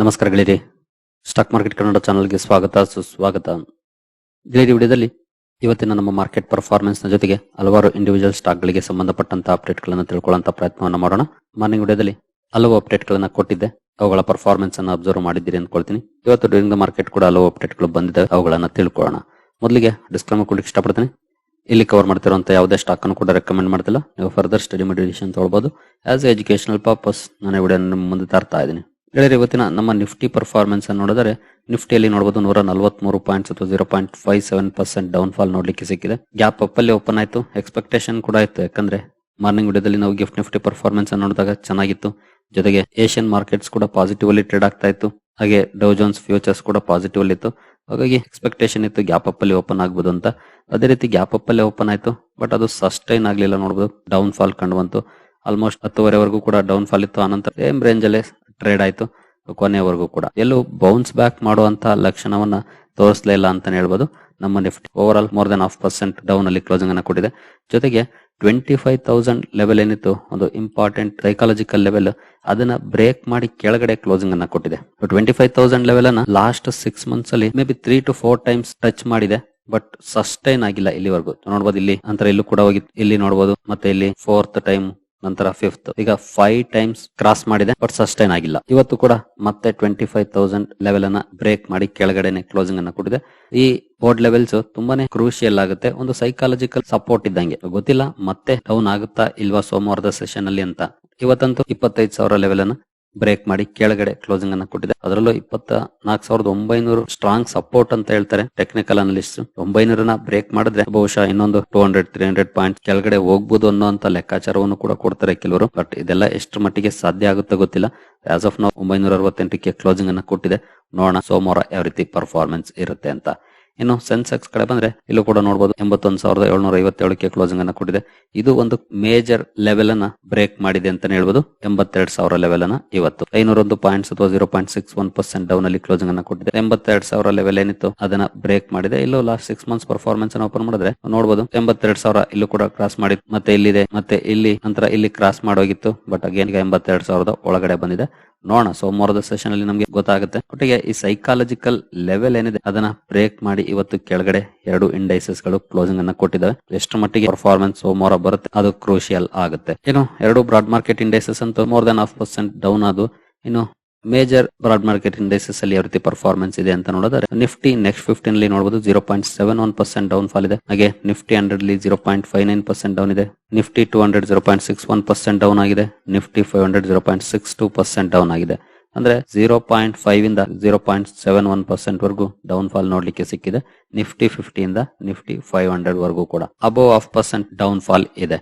ನಮಸ್ಕಾರ ಗೆಳೆಯರಿ. Stock market Kannada ಚಾನಲ್ಗೆ ಸ್ವಾಗತ, ಸುಸ್ವಾಗತ. ಗೆಳೆಯರಿ ವಿಡಿಯೋದಲ್ಲಿ ಇವತ್ತಿನ ನಮ್ಮ ಮಾರ್ಕೆಟ್ ಪರ್ಫಾರ್ಮೆನ್ಸ್ನ ಜೊತೆಗೆ ಹಲವಾರು ಇಂಡಿವಿಜುವಲ್ ಸ್ಟಾಕ್ ಗಳಿಗೆ ಸಂಬಂಧಪಟ್ಟಂತ ಅಪ್ಡೇಟ್ಗಳನ್ನು ಪ್ರಯತ್ನವನ್ನು ಮಾಡೋಣ. ಮಾರ್ನಿಂಗ್ ವಿಡಿಯೋದಲ್ಲಿ ಹಲವು ಅಪ್ಡೇಟ್ ಗಳನ್ನ ಕೊಟ್ಟಿದ್ದೆ. ಅವುಗಳ ಪರ್ಫಾರ್ಮೆನ್ಸ್ ಅನ್ನು ಅಬ್ಸರ್ವ್ ಮಾಡಿದ್ದೀರಿ ಅಂದ್ಕೊಳ್ತೀನಿ ಇವತ್ತು ಡ್ಯೂರಿಂಗ್ ದ ಮಾರ್ಕೆಟ್ ಕೂಡ ಹಲವು ಅಪ್ಡೇಟ್ಗಳು ಬಂದಿದೆ. ಅವುಗಳನ್ನು ತಿಳ್ಕೊಳ್ಳೋಣ. ಮೊದಲಿಗೆ ಡಿಸ್ಕ್ಲೈಮರ್ ಕೊಡ್ಲಿಕ್ಕೆ ಇಷ್ಟಪಡ್ತೀನಿ. ಇಲ್ಲಿ ಕವರ್ ಮಾಡ್ತಿರುವಂತ ಯಾವುದೇ ಸ್ಟಾಕ್ ಅನ್ನು ಕೂಡ ರೆಕಮೆಂಡ್ ಮಾಡ್ತಿಲ್ಲ. ನೀವು ಫರ್ದರ್ ಸ್ಟಡಿ ಮೆಡಿಟೇಷನ್ ತಗೊಳ್ಬಹುದು ಆಸ್ ಎಜುಕೇಶನಲ್ ಪರ್ಪಸ್ ನಾನು ವಿಡಿಯೋ ಮುಂದೆ ತರ್ತಾ ಇದ್ದೀನಿ. ಗೆಳೆಯರೆ, ಇವತ್ತಿನ ನಮ್ಮ ನಿಫ್ಟಿ ಪರ್ಫಾರ್ಮೆನ್ಸ್ ಅನ್ನು ನೋಡಿದರೆ, ನಿಫ್ಟಿಯಲ್ಲಿ ನೋಡಬಹುದು ನೂರ ನಲವತ್ಮೂರು ಪಾಯಿಂಟ್ಸ್ ಅಥವಾ zero point five seven percent down fall ನೋಡ್ಲಿಕ್ಕೆ ಸಿಕ್ಕಿದೆ. ಗ್ಯಾಪ್ ಅಪ್ ಅಲ್ಲಿ ಓಪನ್ ಆಯಿತು. ಎಕ್ಸ್ಪೆಕ್ಟೇಷನ್ ಕೂಡ ಇತ್ತು. ಯಾಕಂದ್ರೆ ಮಾರ್ನಿಂಗ್ ವಿಡಿಯೋದಲ್ಲಿ ನಾವು ಗಿಫ್ಟ್ ನಿಫ್ಟಿ ಪರ್ಫಾರ್ಮೆನ್ಸ್ ಅನ್ನು ನೋಡಿದಾಗ ಚೆನ್ನಾಗಿತ್ತು. ಜೊತೆಗೆ ಏಷ್ಯನ್ ಮಾರ್ಕೆಟ್ಸ್ ಕೂಡ ಪಾಸಿಟಿವ್ ಅಲ್ಲಿ ಟ್ರೇಡ್ ಆಗ್ತಾ ಇತ್ತು. ಹಾಗೆ ಡೌ ಜೋನ್ಸ್ ಫ್ಯೂಚರ್ಸ್ ಕೂಡ ಪಾಸಿಟಿವ್ ಇತ್ತು. ಹಾಗಾಗಿ ಎಕ್ಸ್ಪೆಕ್ಟೇಷನ್ ಇತ್ತು ಗ್ಯಾಪ್ ಅಪ್ ಅಲ್ಲಿ ಓಪನ್ ಆಗ್ಬೋದು ಅಂತ. ಅದೇ ರೀತಿ ಗ್ಯಾಪ್ ಅಪ್ ಅಲ್ಲೇ ಓಪನ್ ಆಯಿತು. ಬಟ್ ಅದು ಸಸ್ಟೈನ್ ಆಗಲಿಲ್ಲ ನೋಡಬಹುದು ಡೌನ್ ಫಾಲ್ ಕಂಡು ಬಂತು. ಆಲ್ಮೋಸ್ಟ್ ಹತ್ತುವರೆವರೆಗೂ ಕೂಡ ಡೌನ್ ಫಾಲ್ ಇತ್ತು. ಆನಂತರ ಸೇಮ್ ರೇಂಜ್ ಟ್ರೇಡ್ ಆಯ್ತು ಕೊನೆಯವರೆಗೂ ಕೂಡ. ಎಲ್ಲೂ ಬೌನ್ಸ್ ಬ್ಯಾಕ್ ಮಾಡುವಂತ ಲಕ್ಷಣವನ್ನ ತೋರಿಸಲೇ ಇಲ್ಲ ಅಂತಾನೆ ಹೇಳ್ಬೋದು. ನಮ್ಮ Nifty over all more than half percent down ಅಲ್ಲಿ ಕ್ಲೋಸಿಂಗ್ ಅನ್ನ ಕೊಟ್ಟಿದೆ. ಜೊತೆಗೆ ಟ್ವೆಂಟಿ ಫೈವ್ ತೌಸಂಡ್ ಲೆವೆಲ್ ಏನಿತ್ತು, ಒಂದು ಇಂಪಾರ್ಟೆಂಟ್ ಸೈಕಾಲಜಿಕಲ್ ಲೆವೆಲ್ ಅದನ್ನ ಬ್ರೇಕ್ ಮಾಡಿ ಕೆಳಗಡೆ ಕ್ಲೋಸಿಂಗ್ ಅನ್ನ ಕೊಟ್ಟಿದೆ. ಟ್ವೆಂಟಿ ಫೈವ್ ತೌಸಂಡ್ ಲೆವೆಲ್ ಅನ್ನ ಲಾಸ್ಟ್ ಸಿಕ್ಸ್ ಮಂತ್ಸ್ ಅಲ್ಲಿ maybe three to four times touch ಮಾಡಿದೆ ಬಟ್ ಸಸ್ಟೈನ್ ಆಗಿಲ್ಲ ಇಲ್ಲಿವರೆಗೂ. ನೋಡಬಹುದು ಇಲ್ಲಿ ಅಂತರ ಇಲ್ಲೂ ಕೂಡ ಹೋಗಿ, ಇಲ್ಲಿ ನೋಡಬಹುದು ಮತ್ತೆ ಇಲ್ಲಿ ಫೋರ್ತ್ ಟೈಮ್ ನಂತರ ಫಿಫ್ತ್ ಈಗ ಫೈವ್ ಟೈಮ್ಸ್ ಕ್ರಾಸ್ ಮಾಡಿದೆ ಬಟ್ ಸಸ್ಟೈನ್ ಆಗಿಲ್ಲ. ಇವತ್ತು ಕೂಡ ಮತ್ತೆ ಟ್ವೆಂಟಿ ಫೈವ್ ತೌಸಂಡ್ ಲೆವೆಲ್ ಅನ್ನ ಬ್ರೇಕ್ ಮಾಡಿ ಕೆಳಗಡೆನೆ ಕ್ಲೋಸಿಂಗ್ ಅನ್ನ ಕೊಟ್ಟಿದೆ. ಈ ಬೋರ್ಡ್ ಲೆವೆಲ್ಸ್ ತುಂಬಾನೇ ಕ್ರೂಷಿಯಲ್ ಆಗುತ್ತೆ. ಒಂದು ಸೈಕಾಲಜಿಕಲ್ ಸಪೋರ್ಟ್ ಇದ್ದಂಗೆ. ಗೊತ್ತಿಲ್ಲ, ಮತ್ತೆ ಡೌನ್ ಆಗುತ್ತಾ ಇಲ್ವಾ ಸೋಮವಾರದ ಸೆಷನ್ ಅಲ್ಲಿ ಅಂತ. ಇವತ್ತಂತೂ ಇಪ್ಪತ್ತೈದು ಸಾವಿರ ಲೆವೆಲ್ ಅನ್ನ ಬ್ರೇಕ್ ಮಾಡಿ ಕೆಳಗಡೆ ಕ್ಲೋಸಿಂಗ್ ಅನ್ನ ಕೊಟ್ಟಿದೆ. ಅದರಲ್ಲೂ ಇಪ್ಪತ್ತ ನಾಲ್ಕು ಸಾವಿರದ ಒಂಬೈನೂರು ಸ್ಟ್ರಾಂಗ್ ಸಪೋರ್ಟ್ ಅಂತ ಹೇಳ್ತಾರೆ ಟೆಕ್ನಿಕಲ್ ಅನಲಿಸ್ಟ್ ಒಂಬೈನೂರ ಬ್ರೇಕ್ ಮಾಡಿದ್ರೆ ಬಹುಶಃ ಇನ್ನೊಂದು two hundred three hundred point ಕೆಳಗಡೆ ಹೋಗ್ಬೋದು ಅನ್ನೋಂತ ಲೆಕ್ಕಾಚಾರವನ್ನು ಕೂಡ ಕೊಡ್ತಾರೆ ಕೆಲವರು. ಬಟ್ ಇದೆಲ್ಲ ಎಷ್ಟು ಮಟ್ಟಿಗೆ ಸಾಧ್ಯ ಆಗುತ್ತೆ ಗೊತ್ತಿಲ್ಲ. ಆಸ್ ಆಫ್ ನಾವು ಒಂಬೈನೂರ ಅರವತ್ತೆಂಟಕ್ಕೆ ಕ್ಲೋಸಿಂಗ್ ಅನ್ನ ಕೊಟ್ಟಿದೆ. ನೋಡೋಣ ಸೋಮವಾರ ಯಾವ ರೀತಿ ಪರ್ಫಾರ್ಮೆನ್ಸ್ ಇರುತ್ತೆ ಅಂತ. ಇನ್ನು ಸೆನ್ಸೆಕ್ಸ್ ಕಡೆ ಬಂದ್ರೆ ಇಲ್ಲೂ ಕೂಡ ನೋಡಬಹುದು ಎಂಬತ್ತೊಂದು ಸಾವಿರದ ಏಳ್ನೂರ ಐವತ್ತೇಳಕ್ಕೆ ಕ್ಲೋಸಿಂಗ್ ಅನ್ನು ಕೊಟ್ಟಿದೆ. ಇದು ಒಂದು ಮೇಜರ್ ಲೆವೆಲ್ ಅನ್ನ ಬ್ರೇಕ್ ಮಾಡಿದೆ ಅಂತಾನೆ ಹೇಳ್ಬೋದು. ಎಂಬತ್ತೆರಡು ಸಾವಿರ ಲೆವೆಲ್ ಅನ್ನ ಇವತ್ತು. ಐನೂರೊಂದು ಪಾಯಿಂಟ್ಸ್ ಅಥವಾ zero point six one percent down ಅಲ್ಲಿ ಕ್ಲೋಸಿಂಗ್ ಅನ್ನ ಕೊಟ್ಟಿದೆ. ಎಂಬತ್ತೆರಡು ಸಾವಿರ ಲೆವೆಲ್ ಏನಿತ್ತು ಅದನ್ನ ಬ್ರೇಕ್ ಮಾಡಿದೆ. ಇಲ್ಲೂ ಲಾಸ್ಟ್ ಸಿಕ್ಸ್ ಮಂತ್ಸ್ ಪರ್ಫಾರ್ಮೆನ್ಸ್ ಅನ್ನ ಓಪನ್ ಮಾಡಿದ್ರೆ ನೋಡಬಹುದು ಎಂಬತ್ತೆರಡು ಸಾವಿರ ಇಲ್ಲೂ ಕೂಡ ಕ್ರಾಸ್ ಮಾಡಿ ಮತ್ತೆ ಇಲ್ಲಿದೆ, ಮತ್ತೆ ಇಲ್ಲಿ, ನಂತರ ಇಲ್ಲಿ ಕ್ರಾಸ್ ಮಾಡೋಗಿತ್ತು. ಬಟ್ ಅಗೇನ್ ಎಂಬತ್ತೆರಡು ಸಾವಿರದ ಒಳಗಡೆ ಬಂದಿದೆ. ನೋಡೋಣ. ಸೋಮವಾರದ ಸೆಷನ್ ಅಲ್ಲಿ ನಮಗೆ ಗೊತ್ತಾಗುತ್ತೆ. ಒಟ್ಟಿಗೆ ಈ ಸೈಕಾಲಜಿಕಲ್ ಲೆವೆಲ್ ಏನಿದೆ, ಅದನ್ನ ಬ್ರೇಕ್ ಮಾಡಿ ಇವತ್ತು ಕೆಳಗಡೆ ಎರಡು ಇಂಡೈಸಸ್ಗಳು ಕ್ಲೋಸಿಂಗ್ ಅನ್ನ ಕೊಟ್ಟಿದ್ದಾವೆ. ಎಷ್ಟು ಮಟ್ಟಿಗೆ ಪರ್ಫಾರ್ಮೆನ್ಸ್ ಸೋಮವಾರ ಬರುತ್ತೆ, ಅದು ಕ್ರೂಷಿಯಲ್ ಆಗುತ್ತೆ. ಏನು ಎರಡು ಬ್ರಾಡ್ ಮಾರ್ಕೆಟ್ ಇಂಡೈಸಸ್ ಅಂತ more than half percent down ಅದು ಇನ್ನು ಮೇಜರ್ ಬ್ರಾಡ್ ಮಾರ್ಕೆಟ್ ಇಂಡೆಕ್ಸಸ್ ಅಲ್ಲಿ ಯಾವ ರೀತಿ ಪರ್ಫಾರ್ಮೆನ್ಸ್ ಇದೆ ಅಂತ ನೋಡಿದ್ರೆ ನಿಫ್ಟಿ ನೆಕ್ಸ್ಟ್ ಫಿಫ್ಟೀನ್ ಅಲ್ಲಿ ನೋಡಬಹುದು zero point seven one percent down fall ಇದೆ. ಹಾಗೆ ನಿಫ್ಟಿ ಹಂಡ್ರೆಡ್ ಅಲ್ಲಿ zero point five nine percent down ಇದೆ. Nifty two hundred zero point six one percent down ಆಗಿದೆ. Nifty five hundred zero point six two percent down ಆಗಿದೆ. ಅಂದ್ರೆ zero point five ಇಂದ zero point seven one percent ವರೆಗೂ down fall ನೋಡ್ಲಿಕ್ಕೆ ಸಿಕ್ಕಿದೆ. Nifty fifty ಇಂದ Nifty five hundred ವರೆಗೂ ಕೂಡ above half percent down fall ಇದೆ.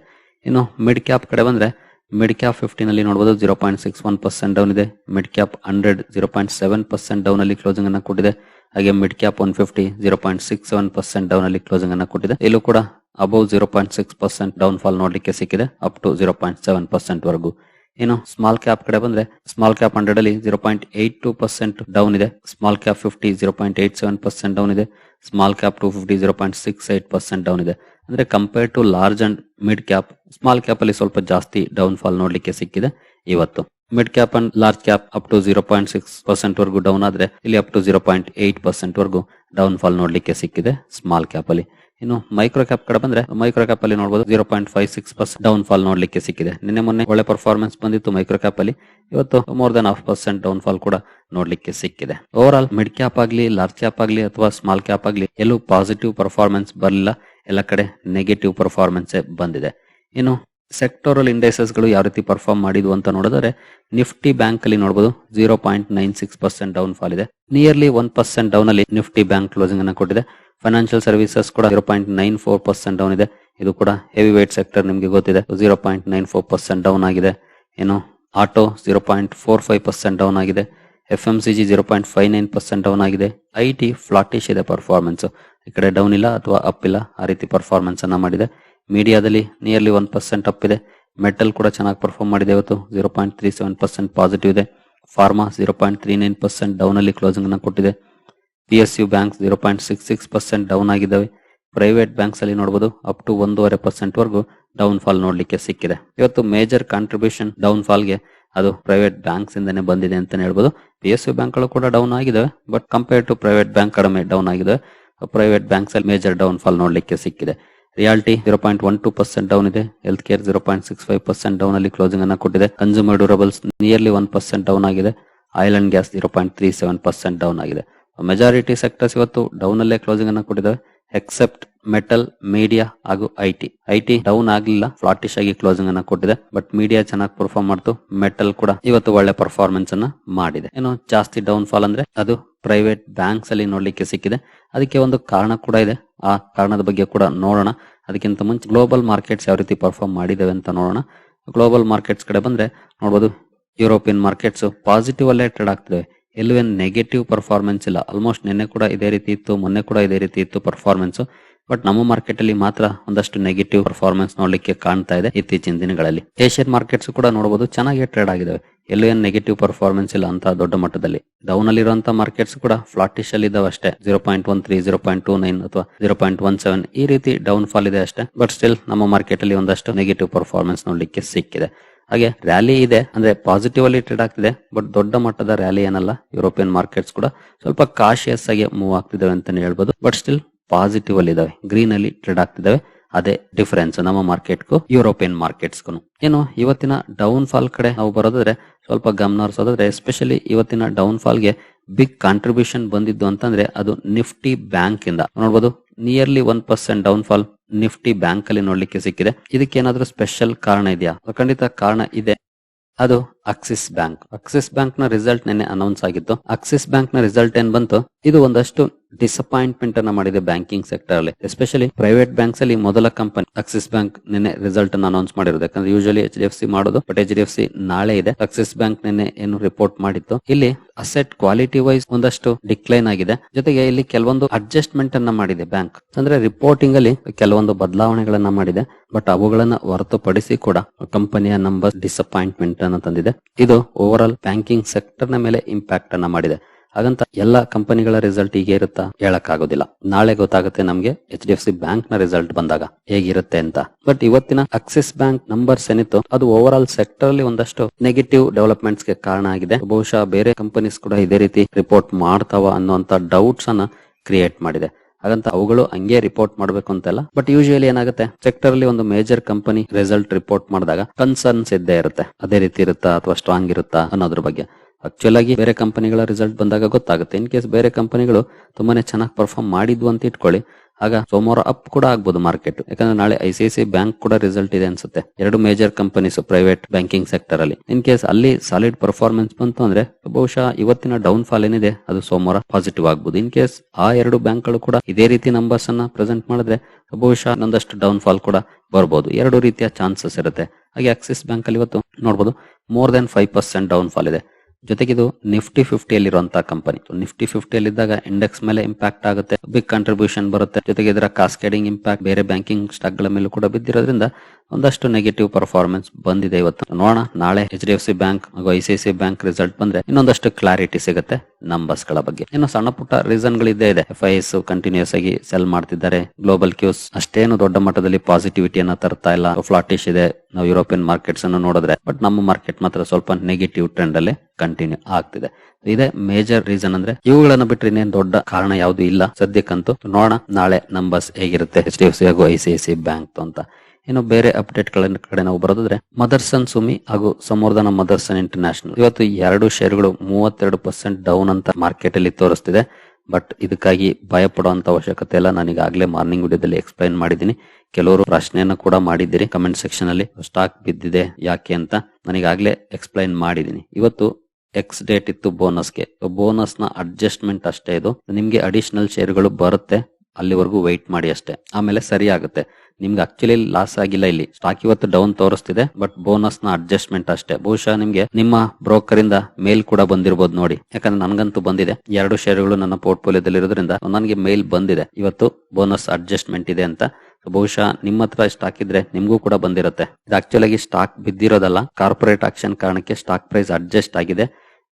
ಇನ್ನು ಮಿಡ್ ಕ್ಯಾಪ್ ಕಡೆ ಬಂದ್ರೆ ಮಿಡ್ ಕ್ಯಾಪ್ ಫಿಫ್ಟಿನಲ್ಲಿ ನೋಡಬಹುದು zero point six one percent down ಇದೆ. Mid cap hundred zero point seven percent down ಅಲ್ಲಿ ಕ್ಲೋಸಿಂಗ್ ಅನ್ನು ಕೊಟ್ಟಿದೆ. ಹಾಗೆ mid cap one fifty zero point six seven percent down ಅಲ್ಲಿ ಕ್ಲೋಸಿಂಗ್ ಅನ್ನು ಕೊಟ್ಟಿದೆ. ಇಲ್ಲೂ ಕೂಡ above zero point six percent down fall ನೋಡಲಿಕ್ಕೆ ಸಿಕ್ಕಿದೆ up to zero point seven percent ವರೆಗೂ. ಇನ್ನು ಸ್ಮಾಲ್ ಕ್ಯಾಪ್ ಕಡೆ ಬಂದ್ರೆ ಸ್ಮಾಲ್ ಕ್ಯಾಪ್ ಹಂಡ್ರೆಡ್ ಅಲ್ಲಿ zero point eight two percent down ಇದೆ. Small cap fifty zero point eight seven percent down ಇದೆ. Small cap two fifty zero point six eight percent down ಇದೆ. ಅಂದ್ರೆ compare to large and mid cap small cap ಅಲ್ಲಿ ಸ್ವಲ್ಪ ಜಾಸ್ತಿ down fall ನೋಡ್ಲಿಕ್ಕೆ ಸಿಕ್ಕಿದೆ ಇವತ್ತು. Mid cap and large cap up to zero point six percent ವರೆಗೂ down ಆದ್ರೆ ಇಲ್ಲಿ up to zero point eight percent ವರೆಗೂ ಡೌನ್ ಫಾಲ್ ನೋಡ್ಲಿಕ್ಕೆ ಸಿಕ್ಕಿದೆ ಸ್ಮಾಲ್ ಕ್ಯಾಪ್ ಅಲ್ಲಿ. ಇನ್ನು ಮೈಕ್ರೋ ಕ್ಯಾಪ್ ಕಡೆ ಬಂದ್ರೆ ಮೈಕ್ರೋ ಕ್ಯಾಪ್ ಅಲ್ಲಿ ನೋಡಬಹುದು zero point five six percent down fall ನೋಡ್ಲಿಕ್ಕೆ ಸಿಕ್ಕಿದೆ. ನಿನ್ನೆ ಮೊನ್ನೆ ಒಳ್ಳೆ ಪರ್ಫಾರ್ಮೆನ್ಸ್ ಬಂದಿತ್ತು ಮೈಕ್ರೋ ಕ್ಯಾಪ್ ಅಲ್ಲಿ. ಇವತ್ತು more than half percent down fall ಕೂಡ ನೋಡ್ಲಿಕ್ಕೆ ಸಿಕ್ಕಿದೆ. ಓವರ್ ಆಲ್ ಮಿಡ್ ಕ್ಯಾಪ್ ಆಗಲಿ ಲಾರ್ಜ್ ಕ್ಯಾಪ್ ಆಗಲಿ ಅಥವಾ ಸ್ಮಾಲ್ ಕ್ಯಾಪ್ ಆಗಲಿ ಎಲ್ಲೂ ಪಾಸಿಟಿವ್ ಪರ್ಫಾರ್ಮೆನ್ಸ್ ಬರಲಿಲ್ಲ. ಎಲ್ಲ ಕಡೆ ನೆಗೆಟಿವ್ ಪರ್ಫಾರ್ಮೆನ್ಸ್ ಬಂದಿದೆ. ಇನ್ನು ಸೆಕ್ಟೋರಲ್ ಇಂಡೆಕ್ಸಸ್ಗಳು ಯಾವ ರೀತಿ ಪರ್ಫಾರ್ಮ್ ಮಾಡಿದ್ವು ಅಂತ ನೋಡಿದ್ರೆ ನಿಫ್ಟಿ ಬ್ಯಾಂಕ್ ಅಲ್ಲಿ ನೋಡಬಹುದು zero point nine six percent down fall ಇದೆ. ನಿಯರ್ಲಿ ಒನ್ ಪರ್ಸೆಂಟ್ ಡೌನ್ ಅಲ್ಲಿ ನಿಫ್ಟಿ ಬ್ಯಾಂಕ್ ಕ್ಲೋಸಿಂಗ್ ಅನ್ನ ಕೊಟ್ಟಿದೆ. ಫೈನಾನ್ಷಿಯಲ್ ಸರ್ವಿಸಸ್ ಕೂಡ zero point nine four percent down ಇದೆ. ಇದು ಕೂಡ ಹೆವಿ ವೇಟ್ ಸೆಕ್ಟರ್ ನಿಮಗೆ ಗೊತ್ತಿದೆ. Zero point nine four percent down ಆಗಿದೆ. ಏನು auto zero point four five percent down ಆಗಿದೆ. F M C G zero point five nine percent down ಆಗಿದೆ. I T flattish ಇದೆ ಪರ್ಫಾರ್ಮೆನ್ಸ್ ಈ ಕಡೆ ಡೌನ್ ಇಲ್ಲ ಅಥವಾ ಅಪ್ ಇಲ್ಲ, ಆ ರೀತಿ ಪರ್ಫಾರ್ಮೆನ್ಸ್ ಅನ್ನ ಮಾಡಿದೆ. ಮೀಡಿಯಾದಲ್ಲಿ ನಿಯರ್ಲಿ ಒನ್ ಪರ್ಸೆಂಟ್ ಅಪ್ ಇದೆ. ಮೆಟಲ್ ಕೂಡ ಚೆನ್ನಾಗಿ ಪರ್ಫಾರ್ಮ್ ಮಾಡಿದೆ ಇವತ್ತು. Zero point three seven percent positive ಇದೆ. Pharma zero point three nine percent down ಅಲ್ಲಿ ಕ್ಲೋಸಿಂಗ್ ಅನ್ನ ಕೊಟ್ಟಿದೆ. P S U bank zero point six six percent down ಆಗಿದ್ದಾವೆ. ಪ್ರೈವೇಟ್ ಬ್ಯಾಂಕ್ಸ್ ಅಲ್ಲಿ ನೋಡಬಹುದು ಅಪ್ ಟು ಒಂದೂವರೆ ಪರ್ಸೆಂಟ್ ವರೆಗೂ ಡೌನ್ ಫಾಲ್ ನೋಡ್ಲಿಕ್ಕೆ ಸಿಕ್ಕಿದೆ. ಇವತ್ತು ಮೇಜರ್ ಕಾಂಟ್ರಿಬ್ಯೂಷನ್ ಡೌನ್ ಫಾಲ್ಗೆ ಅದು ಪ್ರೈವೇಟ್ ಬ್ಯಾಂಕ್ಸ್ ಇಂದಾನೆ ಬಂದಿದೆ ಅಂತಾನೆ ಹೇಳ್ಬೋದು. ಪಿ ಎಸ್ ಯು ಬ್ಯಾಂಕ್ಗಳು ಕೂಡ ಡೌನ್ ಆಗಿದೆ but compare to private bank ಕಡಿಮೆ ಡೌನ್ ಆಗಿದೆ. ಪ್ರೈವೇಟ್ ಬ್ಯಾಂಕ್ಸ್ ಅಲ್ಲಿ ಮೇಜರ್ ಡೌನ್ ಫಾಲ್ ನೋಡ್ಲಿಕ್ಕೆ ಸಿಕ್ಕಿದೆ. Reality zero point one two percent down ಇದೆ health care zero point six five percent down ಅಲ್ಲಿ ಕ್ಲೋಸಿಂಗ್ ಅನ್ನ ಕೊಟ್ಟಿದೆ. Consumer durables nearly one percent down ಆಗಿದೆ. Oil and gas zero point three seven percent down ಆಗಿದೆ. Majority sectors ಇವತ್ತು down ಅಲ್ಲೇ closing ಅನ್ನ ಕೊಟ್ಟಿದ್ದಾವೆ ಎಕ್ಸೆಪ್ಟ್ ಮೆಟಲ್ ಮೀಡಿಯಾ ಹಾಗೂ ಐಟಿ ಐಟಿ ಡೌನ್ ಆಗಲಿಲ್ಲ ಫ್ಲಾಟಿಶ್ ಆಗಿ ಕ್ಲೋಸಿಂಗ್ ಅನ್ನ ಕೊಟ್ಟಿದೆ ಬಟ್ ಮೀಡಿಯಾ ಚೆನ್ನಾಗಿ ಪರ್ಫಾರ್ಮ್ ಮಾಡ್ತು ಮೆಟಲ್ ಕೂಡ ಇವತ್ತು ಒಳ್ಳೆ ಪರ್ಫಾರ್ಮೆನ್ಸ್ ಅನ್ನ ಮಾಡಿದೆ. ಏನು ಜಾಸ್ತಿ ಡೌನ್ ಫಾಲ್ ಅಂದ್ರೆ ಅದು ಪ್ರೈವೇಟ್ ಬ್ಯಾಂಕ್ಸ್ ಅಲ್ಲಿ ನೋಡ್ಲಿಕ್ಕೆ ಸಿಕ್ಕಿದೆ. ಅದಕ್ಕೆ ಒಂದು ಕಾರಣ ಕೂಡ ಇದೆ. ಆ ಕಾರಣದ ಬಗ್ಗೆ ಕೂಡ ನೋಡೋಣ. ಅದಕ್ಕಿಂತ ಮುಂಚೆ ಗ್ಲೋಬಲ್ ಮಾರ್ಕೆಟ್ಸ್ ಯಾವ ರೀತಿ ಪರ್ಫಾರ್ಮ್ ಮಾಡಿದಾವೆ ಅಂತ ನೋಡೋಣ. ಗ್ಲೋಬಲ್ ಮಾರ್ಕೆಟ್ಸ್ ಕಡೆ ಬಂದ್ರೆ ನೋಡಬಹುದು ಯುರೋಪಿಯನ್ ಮಾರ್ಕೆಟ್ಸ್ ಪಾಸಿಟಿವ್ ಅಲ್ಲೇ ಟ್ರೇಡ್ ಆಗ್ತದೆ. ಎಲ್ಲೂ ನೆಗೆಟಿವ್ ಪರ್ಫಾರ್ಮೆನ್ಸ್ ಇಲ್ಲ. ಆಲ್ಮೋಸ್ಟ್ ನಿನ್ನೆ ಕೂಡ ಇದೇ ರೀತಿ ಇತ್ತು, ಮೊನ್ನೆ ಕೂಡ ಇದೇ ರೀತಿ ಇತ್ತು ಪರ್ಫಾರ್ಮೆನ್ಸ್ ಬಟ್ ನಮ್ಮ ಮಾರ್ಕೆಟ್ ಅಲ್ಲಿ ಮಾತ್ರ ಒಂದಷ್ಟು ನೆಗೆಟಿವ್ ಪರ್ಫಾರ್ಮೆನ್ಸ್ ನೋಡ್ಲಿಕ್ಕೆ ಕಾಣ್ತಾ ಇದೆ ಇತ್ತೀಚಿನ ದಿನಗಳಲ್ಲಿ. ಏಷ್ಯನ್ ಮಾರ್ಕೆಟ್ಸ್ ಕೂಡ ನೋಡಬಹುದು ಚೆನ್ನಾಗಿ ಟ್ರೇಡ್ ಆಗಿದಾವೆ. ಎಲ್ಲೂ ಏನ್ ನೆಗೆಟಿವ್ ಪರ್ಫಾರ್ಮೆನ್ಸ್ ಇಲ್ಲ ಅಂತ ದೊಡ್ಡ ಮಟ್ಟದಲ್ಲಿ. ಡೌನ್ ಅಲ್ಲಿರುವಂತಹ ಮಾರ್ಕೆಟ್ಸ್ ಕೂಡ ಫ್ಲಾಟಿಶ್ ಅಲ್ಲಿ ಇದಾವೆ ಅಷ್ಟೇ. Zero point one three zero point two nine ಅಥವಾ ಜೀರೋ ಪಾಯಿಂಟ್ ಒನ್ ಸೆವೆನ್ ಈ ರೀತಿ ಡೌನ್ ಫಾಲ್ ಇದೆ ಅಷ್ಟೇ. ಬಟ್ ಸ್ಟಿಲ್ ನಮ್ಮ ಮಾರ್ಕೆಟ್ ಅಲ್ಲಿ ಒಂದಷ್ಟು ನೆಗೆಟಿವ್ ಪರ್ಫಾರ್ಮೆನ್ಸ್ ನೋಡ್ಲಿಕ್ಕೆ ಸಿಕ್ಕಿದೆ. ಹಾಗೆ ರ್ಯಾಲಿ ಇದೆ. ಅಂದ್ರೆ ಪಾಸಿಟಿವ್ ಅಲ್ಲಿ ಟ್ರೇಡ್ ಆಗ್ತಿದೆ. ಬಟ್ ದೊಡ್ಡ ಮಟ್ಟದ ರ್ಯಾಲಿ ಏನಲ್ಲ. ಯುರೋಪಿಯನ್ ಮಾರ್ಕೆಟ್ಸ್ ಕೂಡ ಸ್ವಲ್ಪ ಕಾಶಿಯಸ್ ಆಗಿ ಮೂವ್ ಆಗ್ತಿದಾವೆ ಅಂತಾನೆ ಹೇಳ್ಬೋದು. ಬಟ್ ಸ್ಟಿಲ್ ಪಾಸಿಟಿವ್ ಅಲ್ಲಿ ಇದಾವೆ. ಗ್ರೀನ್ ಅಲ್ಲಿ ಟ್ರೇಡ್ ಆಗ್ತಿದಾವೆ. ಅದೇ ಡಿಫರೆನ್ಸ್ ನಮ್ಮ ಮಾರ್ಕೆಟ್ಗೂ ಯುರೋಪಿಯನ್ ಮಾರ್ಕೆಟ್ಸ್ಗೂ ಏನು, ಇವತ್ತಿನ ಡೌನ್ ಫಾಲ್ ಕಡೆ ನಾವು ಬರೋದಾದ್ರೆ, ಸ್ವಲ್ಪ ಗಮನ ಹರಿಸೋದಾದ್ರೆ ಎಸ್ಪೆಷಲಿ ಇವತ್ತಿನ ಡೌನ್ ಫಾಲ್ಗೆ ಬಿಗ್ ಕಾಂಟ್ರಿಬ್ಯೂಷನ್ ಬಂದಿದ್ದು ಅಂತಂದ್ರೆ ಅದು ನಿಫ್ಟಿ ಬ್ಯಾಂಕ್ ಇಂದ. ನೋಡ್ಬೋದು nearly one percent down fall Nifty bank ಅಲ್ಲಿ ನೋಡ್ಲಿಕ್ಕೆ ಸಿಕ್ಕಿದೆ. ಇದಕ್ಕೆ ಏನಾದ್ರೂ ಸ್ಪೆಷಲ್ ಕಾರಣ ಇದೆಯಾ? ಖಂಡಿತ ಕಾರಣ ಇದೆ. ಅದು ಅಕ್ಸಿಸ್ ಬ್ಯಾಂಕ್ ಅಕ್ಸಿಸ್ ಬ್ಯಾಂಕ್ನ ರಿಸಲ್ಟ್ ನಿನ್ನೆ ಅನೌನ್ಸ್ ಆಗಿತ್ತು. ಅಕ್ಸಿಸ್ ಬ್ಯಾಂಕ್ನ ರಿಸಲ್ಟ್ ಏನ್ ಬಂತು? ಇದು ಒಂದಷ್ಟು ಡಿಸಪಾಯಿಂಟ್ಮೆಂಟ್ ಅನ್ನ ಮಾಡಿದೆ ಬ್ಯಾಂಕಿಂಗ್ ಸೆಕ್ಟರ್ ಅಲ್ಲಿ. ಎಸ್ಪೆಷಲಿ ಪ್ರೈವೇಟ್ ಬ್ಯಾಂಕ್ಸ್ ಅಲ್ಲಿ ಮೊದಲ ಕಂಪನಿ ಅಕ್ಸಿಸ್ ಬ್ಯಾಂಕ್ ನಿನ್ನೆ ರಿಸಲ್ಟ್ ಅನ್ನು ಅನೌನ್ಸ್ ಮಾಡಿರೋದು. ಯಾಕಂದ್ರೆ usually H D F C ಮಾಡೋದು but H D F C ನಾಳೆ ಇದೆ. ಅಕ್ಸಿಸ್ ಬ್ಯಾಂಕ್ ನಿನ್ನೆ ಏನು ರಿಪೋರ್ಟ್ ಮಾಡಿತ್ತು. ಇಲ್ಲಿ ಅಸೆಟ್ ಕ್ವಾಲಿಟಿ ವೈಸ್ ಒಂದಷ್ಟು ಡಿಕ್ಲೈನ್ ಆಗಿದೆ. ಜೊತೆಗೆ ಇಲ್ಲಿ ಕೆಲವೊಂದು ಅಡ್ಜಸ್ಟ್ಮೆಂಟ್ ಅನ್ನ ಮಾಡಿದೆ ಬ್ಯಾಂಕ್ ಅಂದ್ರೆ ರಿಪೋರ್ಟಿಂಗ್ ಅಲ್ಲಿ ಕೆಲವೊಂದು ಬದಲಾವಣೆಗಳನ್ನ ಮಾಡಿದೆ. ಬಟ್ ಅವುಗಳನ್ನ ಹೊರತುಪಡಿಸಿ ಕೂಡ ಕಂಪನಿಯ ನಂಬರ್ ಡಿಸಪಾಯಿಂಟ್ಮೆಂಟ್ ಅನ್ನ ತಂದಿದೆ. ಇದು ಓವರ್ ಆಲ್ ಬ್ಯಾಂಕಿಂಗ್ ಸೆಕ್ಟರ್ನ ಮೇಲೆ ಇಂಪ್ಯಾಕ್ಟ್ ಅನ್ನ ಮಾಡಿದೆ. ಹಾಗಂತ ಎಲ್ಲ ಕಂಪನಿಗಳ ರಿಸಲ್ಟ್ ಹೀಗೆ ಇರುತ್ತಾ ಹೇಳಕ್ಕಾಗೋದಿಲ್ಲ. ನಾಳೆ ಗೊತ್ತಾಗುತ್ತೆ ನಮ್ಗೆ ಎಚ್ ಡಿ ಎಫ್ ಸಿ ಬ್ಯಾಂಕ್ನ ರಿಸಲ್ಟ್ ಬಂದಾಗ ಹೇಗಿರುತ್ತೆ ಅಂತ. ಬಟ್ ಇವತ್ತಿನ ಆಕ್ಸಿಸ್ ಬ್ಯಾಂಕ್ ನಂಬರ್ಸ್ ಏನಿತ್ತು ಅದು ಓವರ್ ಆಲ್ ಸೆಕ್ಟರ್ ಅಲ್ಲಿ ಒಂದಷ್ಟು ನೆಗೆಟಿವ್ ಡೆವಲಪ್ಮೆಂಟ್ಸ್ಗೆ ಕಾರಣ ಆಗಿದೆ. ಬಹುಶಃ ಬೇರೆ ಕಂಪನೀಸ್ ಕೂಡ ಇದೇ ರೀತಿ ರಿಪೋರ್ಟ್ ಮಾಡ್ತಾವ ಅನ್ನುವಂತ ಡೌಟ್ಸ್ ಅನ್ನ ಕ್ರಿಯೇಟ್ ಮಾಡಿದೆ. ಹಾಗಂತ ಅವುಗಳು ಹಂಗೆ ರಿಪೋರ್ಟ್ ಮಾಡಬೇಕು ಅಂತಲ್ಲ. ಬಟ್ ಯೂಶುವಲಿ ಏನಾಗುತ್ತೆ? ಸೆಕ್ಟರ್ ಅಲ್ಲಿ ಒಂದು ಮೇಜರ್ ಕಂಪನಿ ರಿಸಲ್ಟ್ ರಿಪೋರ್ಟ್ ಮಾಡಿದಾಗ ಕನ್ಸರ್ನ್ಸ್ ಇದ್ದೇ ಇರುತ್ತೆ. ಅದೇ ರೀತಿ ಇರುತ್ತಾ ಅಥವಾ ಸ್ಟ್ರಾಂಗ್ ಇರುತ್ತಾ ಅನ್ನೋದ್ರ ಬಗ್ಗೆ. ಆಕ್ಚುಲ್ ಆಗಿ ಬೇರೆ ಕಂಪನಿಗಳ ರಿಸಲ್ಟ್ ಬಂದಾಗ ಗೊತ್ತಾಗುತ್ತೆ. ಇನ್ ಕೇಸ್ ಬೇರೆ ಕಂಪನಿಗಳು ತುಂಬಾನೇ ಚೆನ್ನಾಗಿ ಪರ್ಫಾರ್ಮ್ ಮಾಡಿದ್ವು ಅಂತ ಇಟ್ಕೊಳ್ಳಿ, ಆಗ ಸೋಮವಾರ ಅಪ್ ಕೂಡ ಆಗ್ಬೋದು ಮಾರ್ಕೆಟ್ ಯಾಕಂದ್ರೆ ನಾಳೆ ಐ ಸಿ ಬ್ಯಾಂಕ್ ಕೂಡ ರಿಸಲ್ಟ್ ಇದೆ ಅನ್ಸುತ್ತೆ. ಎರಡು major companies private banking sector ಅಲ್ಲಿ. ಇನ್ ಕೇಸ್ ಅಲ್ಲಿ ಸಾಲಿಡ್ ಪರ್ಫಾರ್ಮೆನ್ಸ್ ಬಂತು ಅಂದ್ರೆ, ಬಹುಶಃ ಇವತ್ತಿನ ಡೌನ್ ಫಾಲ್ ಏನಿದೆ, ಅದು ಸೋಮವಾರ ಪಾಸಿಟಿವ್ ಆಗ್ಬೋದು. ಇನ್ ಕೇಸ್ ಆ ಎರಡು ಬ್ಯಾಂಕ್ಗಳು ಕೂಡ ಇದೇ ರೀತಿ ನಂಬರ್ಸ್ ಅನ್ನ ಪ್ರೆಸೆಂಟ್ ಮಾಡಿದ್ರೆ, ಬಹುಶಃ ಒಂದಷ್ಟು ಡೌನ್ ಫಾಲ್ ಕೂಡ ಬರಬಹುದು ಎರಡು ರೀತಿಯ ಚಾನ್ಸಸ್ ಇರುತ್ತೆ. ಹಾಗೆ ಆಕ್ಸಿಸ್ ಬ್ಯಾಂಕ್ ಅಲ್ಲಿ ಇವತ್ತು ನೋಡಬಹುದು more than five percent down fall ಇದೆ. ಜೊತೆಗೆ ಇದು ನಿಫ್ಟಿ ಫಿಫ್ಟಿ ಅಲ್ಲಿರುವಂತಹ ಕಂಪನಿ ನಿಫ್ಟಿ ಫಿಫ್ಟಿ ಅಲ್ಲಿ ಇದ್ದಾಗ ಇಂಡೆಕ್ಸ್ ಮೇಲೆ ಇಂಪ್ಯಾಕ್ಟ್ ಆಗುತ್ತೆ ಬಿಗ್ ಕಾಂಟ್ರಿಬ್ಯೂಷನ್ ಬರುತ್ತೆ. ಜೊತೆಗೆ ಇದರ ಕಾಸ್ಕೇಡಿಂಗ್ ಇಂಪ್ಯಾಕ್ಟ್ ಬೇರೆ ಬ್ಯಾಂಕಿಂಗ್ ಸ್ಟಾಕ್ಗಳ ಮೇಲೂ ಕೂಡ ಬಿದ್ದಿರೋದ್ರಿಂದ ಒಂದಷ್ಟು ನೆಗೆಟಿವ್ ಪರ್ಫಾರ್ಮೆನ್ಸ್ ಬಂದಿದೆ ಇವತ್ತು. ನೋಡೋಣ, ನಾಳೆ H D F C bank ಹಾಗೂ I C C bank result ಬಂದ್ರೆ ಇನ್ನೊಂದಷ್ಟು ಕ್ಲಾರಿಟಿ ಸಿಗುತ್ತೆ. ನಂಬರ್ಸ್ಗಳ ಬಗ್ಗೆ. ಏನೋ ಸಣ್ಣ ಪುಟ್ಟ ರೀಸನ್ ಗಳಿದ್ದೇ ಇದೆ. ಎಫ್ ಐ ಎಸ್ ಕಂಟಿನ್ಯೂಸ್ ಆಗಿ ಸೆಲ್ ಮಾಡ್ತಿದ್ದಾರೆ. ಗ್ಲೋಬಲ್ ಕ್ಯೂಸ್ ಅಷ್ಟೇನು ದೊಡ್ಡ ಮಟ್ಟದಲ್ಲಿ ಪಾಸಿಟಿವಿಟಿಯನ್ನ ತರ್ತಾ ಇಲ್ಲ. ಫ್ಲಾಟಿಶ್ ಇದೆ. ನಾವು ಯುರೋಪಿಯನ್ ಮಾರ್ಕೆಟ್ಸ್ ಅನ್ನು ನೋಡಿದ್ರೆ. ಬಟ್ ನಮ್ಮ ಮಾರ್ಕೆಟ್ ಮಾತ್ರ ಸ್ವಲ್ಪ ನೆಗೆಟಿವ್ ಟ್ರೆಂಡ್ ಅಲ್ಲಿ ಕಂಟಿನ್ಯೂ ಆಗ್ತಿದೆ. ಇದೇ ಮೇಜರ್ ರೀಸನ್ ಅಂದ್ರೆ ಇವುಗಳನ್ನ ಬಿಟ್ಟರೆ ಇನ್ನೇನು ದೊಡ್ಡ ಕಾರಣ ಯಾವುದು ಇಲ್ಲ. ಸದ್ಯಕ್ಕಂತೂ ನೋಡೋಣ, ನಾಳೆ ನಂಬರ್ಸ್ ಹೇಗಿರುತ್ತೆ ಎಚ್ ಡಿ ಎಫ್ ಸಿ ಹಾಗೂ I C I C bank ಅಂತ. ಇನ್ನು ಬೇರೆ ಅಪ್ಡೇಟ್ಗಳ ಕಡೆ ನಾವು ಬರೋದಾದ್ರೆ ಮದರ್ಸನ್ ಸುಮಿ ಹಾಗೂ ಸಮೋರ್ಧನ ಮದರ್ಸನ್ ಇಂಟರ್ನ್ಯಾಷನಲ್ ಇವತ್ತು ಎರಡು ಶೇರ್ಗಳು ಮೂವತ್ತೆರಡು ಪರ್ಸೆಂಟ್ ಡೌನ್ ಅಂತ ಮಾರ್ಕೆಟ್ ಅಲ್ಲಿ ತೋರಿಸ್ತಿದೆ. ಬಟ್ ಇದಕ್ಕಾಗಿ ಭಯ ಪಡುವಂತ ಅವಶ್ಯಕತೆ ಇಲ್ಲ. ನಾನು ಈಗಾಗಲೇ ಮಾರ್ನಿಂಗ್ ವಿಡಿಯೋದಲ್ಲಿ ಎಕ್ಸ್ಪ್ಲೈನ್ ಮಾಡಿದ್ದೀನಿ. ಕೆಲವರು ಪ್ರಶ್ನೆಯನ್ನು ಕೂಡ ಮಾಡಿದ್ದೀರಿ. ಕಮೆಂಟ್ ಸೆಕ್ಷನ್ ಅಲ್ಲಿ ಸ್ಟಾಕ್ ಬಿದ್ದಿದೆ ಯಾಕೆ ಅಂತ ನನಗಾಗ್ಲೇ ಎಕ್ಸ್ಪ್ಲೈನ್ ಮಾಡಿದ್ದೀನಿ. ಇವತ್ತು ಎಕ್ಸ್ ಡೇಟ್ ಇತ್ತು ಬೋನಸ್ಗೆ ಬೋನಸ್ನ ಅಡ್ಜಸ್ಟ್ಮೆಂಟ್ ಅಷ್ಟೇ ಇದು. ನಿಮ್ಗೆ ಅಡಿಷನಲ್ ಶೇರ್ಗಳು ಬರುತ್ತೆ ಅಲ್ಲಿವರೆಗೂ ವೆಯ್ಟ್ ಮಾಡಿ ಅಷ್ಟೇ. ಆಮೇಲೆ ಸರಿ ಆಗುತ್ತೆ. ನಿಮ್ಗೆ ಆಕ್ಚುಲಿ ಲಾಸ್ ಆಗಿಲ್ಲ ಇಲ್ಲಿ. ಸ್ಟಾಕ್ ಇವತ್ತು ಡೌನ್ ತೋರಿಸ್ತಿದೆ ಬಟ್ ಬೋನಸ್ನ ಅಡ್ಜಸ್ಟ್ಮೆಂಟ್ ಅಷ್ಟೇ. ಬಹುಶಃ ನಿಮ್ಗೆ ನಿಮ್ಮ ಬ್ರೋಕರ್ ಇಂದ ಮೇಲ್ ಕೂಡ ಬಂದಿರಬಹುದು ನೋಡಿ. ಯಾಕಂದ್ರೆ ನನಗಂತೂ ಬಂದಿದೆ. ಎರಡು ಶೇರ್ಗಳು ನನ್ನ ಪೋರ್ಟ್ಫೋಲಿಯೋದಲ್ಲಿ ಇರೋದ್ರಿಂದ ನನಗೆ ಮೇಲ್ ಬಂದಿದೆ. ಇವತ್ತು ಬೋನಸ್ ಅಡ್ಜಸ್ಟ್ಮೆಂಟ್ ಇದೆ ಅಂತ. ಬಹುಶಃ ನಿಮ್ಮ ಹತ್ರ ಸ್ಟಾಕ್ ಇದ್ರೆ ನಿಮ್ಗೂ ಕೂಡ ಬಂದಿರುತ್ತೆ. ಇದು ಆಕ್ಚುಲ್ ಆಗಿ ಸ್ಟಾಕ್ ಬಿದ್ದಿರೋದಲ್ಲ. ಕಾರ್ಪೊರೇಟ್ ಆಕ್ಷನ್ ಕಾರಣಕ್ಕೆ ಸ್ಟಾಕ್ ಪ್ರೈಸ್ ಅಡ್ಜಸ್ಟ್ ಆಗಿದೆ.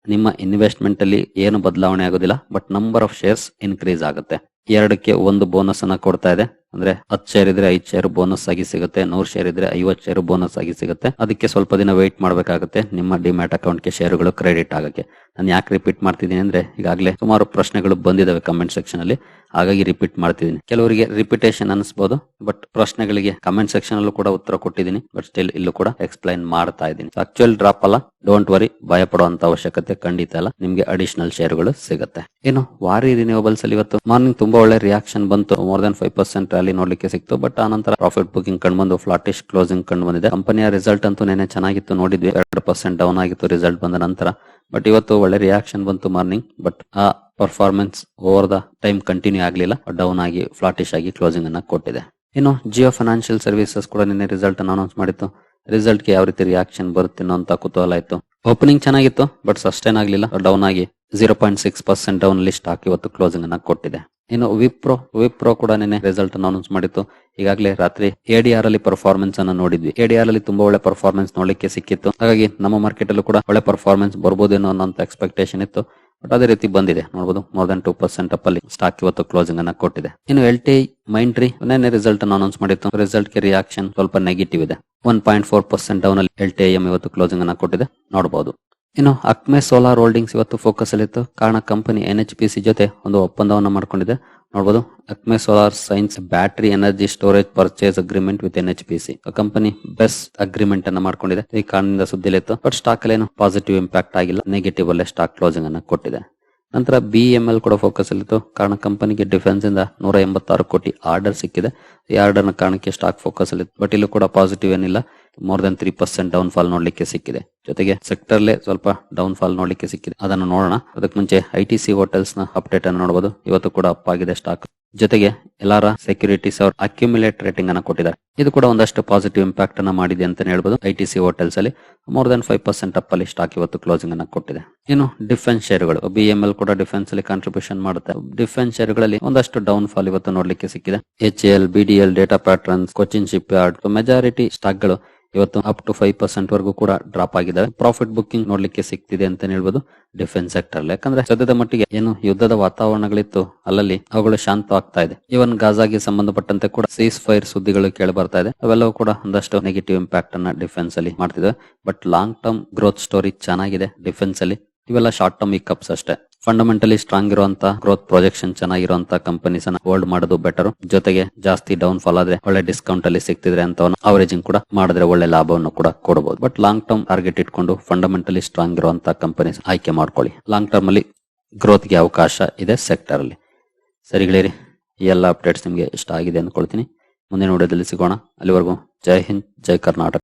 ನಿಮ್ಮ ಇನ್ವೆಸ್ಟ್ಮೆಂಟ್ ಅಲ್ಲಿ ಏನು ಬದಲಾವಣೆ ಆಗೋದಿಲ್ಲ but number of shares increase ಆಗುತ್ತೆ. ಎರಡಕ್ಕೆ ಒಂದು ಬೋನಸ್ ಅನ್ನ ಕೊಡ್ತಾ ಇದೆ. ಅಂದ್ರೆ ಹತ್ತು ಶೇರ್ ಇದ್ರೆ ಐದು ಶೇರ್ ಬೋನಸ್ ಆಗಿ ಸಿಗುತ್ತೆ, ನೂರ್ ಶೇರ್ ಇದ್ರೆ ಐವತ್ತು ಶೇರ್ ಬೋನಸ್ ಆಗಿ ಸಿಗುತ್ತೆ. ಅದಕ್ಕೆ ಸ್ವಲ್ಪ ದಿನ ವೆಯ್ಟ್ ಮಾಡಬೇಕಾಗುತ್ತೆ ನಿಮ್ಮ ಡಿಮ್ಯಾಟ್ ಅಕೌಂಟ್ಗೆ ಶೇರುಗಳು ಕ್ರೆಡಿಟ್ ಆಗಕ್ಕೆ. ನಾನು ಯಾಕೆ ರಿಪೀಟ್ ಮಾಡ್ತಿದ್ದೀನಿ ಅಂದ್ರೆ ಈಗಾಗಲೇ ಸುಮಾರು ಪ್ರಶ್ನೆಗಳು ಬಂದಿದ್ದಾವೆ ಕಮೆಂಟ್ ಸೆಕ್ಷನ್ ಅಲ್ಲಿ. ಹಾಗಾಗಿ ರಿಪೀಟ್ ಮಾಡ್ತಿದ್ದೀನಿ ಕೆಲವರಿಗೆ ರಿಪಿಟೇಷನ್ ಅನಿಸ್ಬೋದು ಬಟ್ ಪ್ರಶ್ನೆಗಳಿಗೆ ಕಮೆಂಟ್ ಸೆಕ್ಷನ್ ಅಲ್ಲೂ ಕೂಡ ಉತ್ತರ ಕೊಟ್ಟಿದ್ದೀನಿ ಬಟ್ ಸ್ಟಿಲ್ ಇಲ್ಲೂ ಕೂಡ ಎಕ್ಸ್ಪ್ಲೈನ್ ಮಾಡ್ತಾ ಇದ್ದೀನಿ. ಆಕ್ಚುಯಲ್ ಡ್ರಾಪ್ ಅಲ್ಲ ಡೋಂಟ್ ವರಿ ಭಯ ಪಡುವಂತ ಅವಶ್ಯಕತೆ ಖಂಡಿತ ಅಲ್ಲ ನಿಮ್ಗೆ ಅಡಿಷನಲ್ ಶೇರ್ಗಳು ಸಿಗುತ್ತೆ. ಏನು ವಾರಿ ರಿನ್ಯೂವಲ್ಸ್ ಅಲ್ಲಿ ಇವತ್ತು ಮಾರ್ನಿಂಗ್ ತುಂಬಾ ಒಳ್ಳೆ ರಿಯಾಕ್ಷನ್ ಬಂತು. More than five percent rally ನೋಡ್ಲಿಕ್ಕೆ ಸಿಕ್ತು ಬಟ್ ಆ ನಂತರ ಪ್ರಾಫಿಟ್ ಬುಕಿಂಗ್ ಕಂಡು ಬಂದು ಫ್ಲಾಟಿಶ್ ಕ್ಲೋಸಿಂಗ್ ಕಂಡು ಬಂದಿದೆ. ಕಂಪನಿಯ ರಿಸಲ್ಟ್ ಅಂತೂ ನೆನೆ ಚೆನ್ನಾಗಿತ್ತು, ನೋಡಿದ್ವಿ, ಎರಡು ಪರ್ಸೆಂಟ್ ಡೌನ್ ಆಗಿತ್ತು ರಿಸಲ್ಟ್ ಬಂದ ನಂತರ ಬಟ್ ಇವತ್ತು ಒಳ್ಳೆ ರಿಯಾಕ್ಷನ್ ಬಂತು ಮಾರ್ನಿಂಗ್ ಬಟ್ ಆ performance over the time continue ಆಗಲಿಲ್ಲ. ಡೌನ್ ಆಗಿ ಫ್ಲಾಟಿಶ್ ಆಗಿ ಕ್ಲೋಸಿಂಗ್ ಅನ್ನ ಕೊಟ್ಟಿದೆ. ಇನ್ನು ಜಿಯೋ ಫೈನಾನ್ಷಿಯಲ್ ಸರ್ವಿಸಸ್ ಕೂಡ ನಿನ್ನೆ ರಿಸಲ್ಟ್ ಅನ್ನು ಅನೌನ್ಸ್ ಮಾಡಿತ್ತು. ರಿಸಲ್ಟ್ಗೆ ಯಾವ ರೀತಿ ರಿಯಾಕ್ಷನ್ ಬರುತ್ತೆ ಅಂತ ಕುತೂಹಲ ಇತ್ತು. ಓಪನಿಂಗ್ ಚೆನ್ನಾಗಿತ್ತು ಬಟ್ ಸಸ್ಟೈನ್ ಆಗಲಿಲ್ಲ. ಡೌನ್ ಆಗಿ zero point six percent down list ಹಾಕಿ ಇವತ್ತು ಕ್ಲೋಸಿಂಗ್ ಅನ್ನ ಕೊಟ್ಟಿದೆ. ಇನ್ನು ವಿಪ್ರೋ ವಿಪ್ರೋ ಕೂಡ ನಿನ್ನೆ ರಿಸಲ್ಟ್ ಅನ್ನು ಅನೌನ್ಸ್ ಮಾಡಿತ್ತು. ಈಗಾಗಲೇ ರಾತ್ರಿ ಎಡಿಆರ್ ಅಲ್ಲಿ ಪರ್ಫಾರ್ಮೆನ್ಸ್ ಅನ್ನು ನೋಡಿದ್ವಿ. ಎಡಿಆರ್ ಅಲ್ಲಿ ತುಂಬಾ ಒಳ್ಳೆ ಪರ್ಫಾರ್ಮೆನ್ಸ್ ನೋಡಲಿಕ್ಕೆ ಸಿಕ್ಕಿತ್ತು. ಹಾಗಾಗಿ ನಮ್ಮ ಮಾರ್ಕೆಟ್ ಅಲ್ಲೂ ಕೂಡ ಒಳ್ಳೆ ಪರ್ಫಾರ್ಮೆನ್ಸ್ ಬರ್ಬೋದೇನೋ ಅನ್ನೋ ಎಕ್ಸ್ಪೆಕ್ಟೇಷನ್ ಇತ್ತು. ಬಟ್ ಅದೇ ರೀತಿ ಬಂದಿದೆ. ನೋಡಬಹುದು more than two percent up ಅಲ್ಲಿ ಸ್ಟಾಕ್ ಇವತ್ತು ಕ್ಲೋಸಿಂಗ್ ಅನ್ನ ಕೊಟ್ಟಿದೆ. ಇನ್ನು ಎಲ್ ಟಿ ಮೈಂಟ್ರಿ ನಿನ್ನೆ ರಿಸಲ್ಟ್ ಅನ್ನು ಅನೌನ್ಸ್ ಮಾಡಿತ್ತು. ರಿಸಲ್ಟ್ಗೆ ರಿಯಾಕ್ಷನ್ ಸ್ವಲ್ಪ ನೆಗೆಟಿವ್ ಇದೆ. One point four percent down ಅಲ್ಲಿ ಎಲ್ ಟಿ ಎಂ ಇವತ್ತು ಕ್ಲೋಸಿಂಗ್ ಅನ್ನ ಕೊಟ್ಟಿದೆ. ನೋಡಬಹುದು ಇನ್ನು ಅಕ್ಮೆ ಸೋಲಾರ್ ಹೋಲ್ಡಿಂಗ್ಸ್ ಇವತ್ತು ಫೋಕಸ್ ಅಲ್ಲಿತ್ತು ಕಾರಣ company N H P C ಜೊತೆ ಒಂದು ಒಪ್ಪಂದವನ್ನು ಮಾಡ್ಕೊಂಡಿದೆ. ನೋಡಬಹುದು Acme solar signs battery energy storage purchase agreement with N H P C company BESS agreement ಅನ್ನ ಮಾಡ್ಕೊಂಡಿದೆ. ಈ ಕಾರಣದಿಂದ ಸುದ್ದಿಲಿತ್ತು. ಬಟ್ ಸ್ಟಾಕ್ ಅಲ್ಲಿ ಏನು ಪಾಸಿಟಿವ್ ಇಂಪ್ಯಾಕ್ಟ್ ಆಗಿಲ್ಲ. ನೆಗೆಟಿವ್ ಅಲ್ಲೇ ಸ್ಟಾಕ್ ಕ್ಲೋಸಿಂಗ್ ಅನ್ನ ಕೊಟ್ಟಿದೆ. ನಂತರ ಬಿ ಎಂ ಎಲ್ ಕೂಡ ಫೋಕಸ್ ಅಲ್ಲಿತ್ತು ಕಾರಣ ಕಂಪನಿಗೆ ಡಿಫೆನ್ಸ್ ಇಂದ ನೂರ ಎಂಬತ್ತಾರು ಕೋಟಿ ಆರ್ಡರ್ ಸಿಕ್ಕಿದೆ. ಈ ನ ಕಾರಣಕ್ಕೆ ಸ್ಟಾಕ್ ಫೋಕಸ್ ಅಲ್ಲಿ ಬಟ್ ಇಲ್ಲೂ ಕೂಡ ಪಾಸಿಟಿವ್ ಏನಿಲ್ಲ. More than three percent down fall ನೋಡ್ಲಿಕ್ಕೆ ಸಿಕ್ಕಿದೆ. ಜೊತೆಗೆ ಸೆಕ್ಟರ್ ಸ್ವಲ್ಪ ಡೌನ್ ಫಾಲ್ ನೋಡ್ಲಿಕ್ಕೆ ಸಿಕ್ಕಿದೆ. ಅದನ್ನು ನೋಡೋಣ. ಅದಕ್ಕೆ ಮುಂಚೆ ಐ ಟಿ ಸಿ ಹೋಟೆಲ್ಸ್ನ ಅಪ್ಡೇಟ್ ಅನ್ನು ನೋಡಬಹುದು ಇವತ್ತು ಕೂಡ ಅಪ್ ಆಗಿದೆ ಸ್ಟಾಕ್ ಜೊತೆಗೆ ಎಲ್ಲಾರ ಸೆಕ್ಯೂರಿಟೀಸ್ ಅವ್ರ ಅಕ್ಯುಮುಲೇಟ್ ರೇಟಿಂಗ್ ಅನ್ನ ಕೊಟ್ಟಿದ್ದಾರೆ. ಇದು ಕೂಡ ಒಂದಷ್ಟು ಪಾಸಿಟಿವ್ ಇಂಪ್ಯಾಕ್ಟ್ ಅನ್ನ ಮಾಡಿದೆ ಅಂತ ಹೇಳ್ಬೋದು. ಐ ಟಿ ಸಿ ಹೋಟೆಲ್ಸ್ ಅಲ್ಲಿ more than five percent up ಅಲ್ಲಿ ಸ್ಟಾಕ್ ಇವತ್ತು ಕ್ಲೋಸಿಂಗ್ ಅನ್ನ ಕೊಟ್ಟಿದೆ. ಇನ್ನು ಡಿಫೆನ್ಸ್ ಶೇರ್ಗಳು ಬಿ ಎಂ ಎಲ್ ಕೂಡ ಡಿಫೆನ್ಸ್ ಅಲ್ಲಿ ಕಾಂಟ್ರಿಬ್ಯೂಷನ್ ಮಾಡುತ್ತೆ. ಡಿಫೆನ್ಸ್ ಶೇರ್ಗಳಲ್ಲಿ ಒಂದಷ್ಟು ಡೌನ್ ಫಾಲ್ ಇವತ್ತು ನೋಡ್ಲಿಕ್ಕೆ ಸಿಕ್ಕಿದೆ. H L B D L data patterns Cochin shipyard majority ಸ್ಟಾಕ್ಗಳು ಇವತ್ತು ಅಪ್ ಟು ಫೈವ್ ಪರ್ಸೆಂಟ್ ವರೆಗೂ ಕೂಡ ಡ್ರಾಪ್ ಆಗಿದೆ ಪ್ರಾಫಿಟ್ ಬುಕ್ಕಿಂಗ್ ನೋಡ್ಲಿಕ್ಕೆ ಸಿಗ್ತಿದೆ ಅಂತ ಹೇಳ್ಬೋದು. ಡಿಫೆನ್ಸ್ ಸೆಕ್ಟರ್ ಯಾಕಂದ್ರೆ ಸದ್ಯದ ಮಟ್ಟಿಗೆ ಏನು ಯುದ್ಧದ ವಾತಾವರಣಗಳಿತ್ತು, ಅಲ್ಲಲ್ಲಿ ಅವುಗಳು ಶಾಂತವಾಗ್ತಾ ಇದೆ. ಇವನ್ ಗಾಜಾಗೆ ಸಂಬಂಧಪಟ್ಟಂತೆ ಕೂಡ ಸೀಸ್ ಫೈರ್ ಸುದ್ದಿಗಳು ಕೇಳಿ ಬರ್ತಾ ಇದೆ. ಅವೆಲ್ಲವೂ ಕೂಡ ಒಂದಷ್ಟು ನೆಗೆಟಿವ್ ಇಂಪ್ಯಾಕ್ಟ್ ಅನ್ನ ಡಿಫೆನ್ಸ್ ಅಲ್ಲಿ ಮಾಡ್ತಿದೆ but long term growth story ಚೆನ್ನಾಗಿದೆ ಡಿಫೆನ್ಸ್ ಅಲ್ಲಿ. ಇವೆಲ್ಲ ಶಾರ್ಟ್ ಟರ್ಮ್ ಇಕಪ್ಸ್ ಅಷ್ಟೇ. ಫಂಡಮೆಂಟಲಿ ಸ್ಟ್ರಾಂಗ್ ಇರುವಂತ ಗ್ರೋತ್ ಪ್ರೊಜೆಕ್ಷನ್ ಚೆನ್ನಾಗಿರುವಂತ ಕಂಪನೀಸ್ ಅನ್ನ ಹೋಲ್ಡ್ ಮಾಡೋದು ಬೆಟರ್ ಜೊತೆಗೆ ಜಾಸ್ತಿ ಡೌನ್ ಫಾಲ್ ಆದ್ರೆ ಒಳ್ಳೆ ಡಿಸ್ಕೌಂಟ್ ಅಲ್ಲಿ ಸಿಗ್ತಿದ್ರೆ ಅಂತ ಅವರೇಜಿಂಗ್ ಕೂಡ ಮಾಡಿದ್ರೆ ಒಳ್ಳೆ ಲಾಭವನ್ನು ಕೂಡ ಕೊಡಬಹುದು ಬಟ್ ಲಾಂಗ್ ಟರ್ಮ್ ಟಾರ್ಗೆಟ್ ಇಟ್ಕೊಂಡು ಫಂಡಮೆಂಟಲಿ ಸ್ಟ್ರಾಂಗ್ ಇರುವಂತ ಕಂಪನೀಸ್ ಆಯ್ಕೆ ಮಾಡ್ಕೊಳ್ಳಿ. ಲಾಂಗ್ ಟರ್ಮ್ ಅಲ್ಲಿ ಗ್ರೋತ್ಗೆ ಅವಕಾಶ ಇದೆ ಸೆಕ್ಟರ್ ಅಲ್ಲಿ. ಸರಿ ಗೆಳೆಯರಿ, ಈ ಎಲ್ಲ ಅಪ್ಡೇಟ್ಸ್ ನಿಮಗೆ ಇಷ್ಟ ಆಗಿದೆ ಅಂದ್ಕೊಳ್ತೀನಿ ಮುಂದಿನ ವಿಡಿಯೋದಲ್ಲಿ ಸಿಗೋಣ. ಅಲ್ಲಿವರೆಗೂ ಜೈ ಹಿಂದ್, ಜೈ ಕರ್ನಾಟಕ.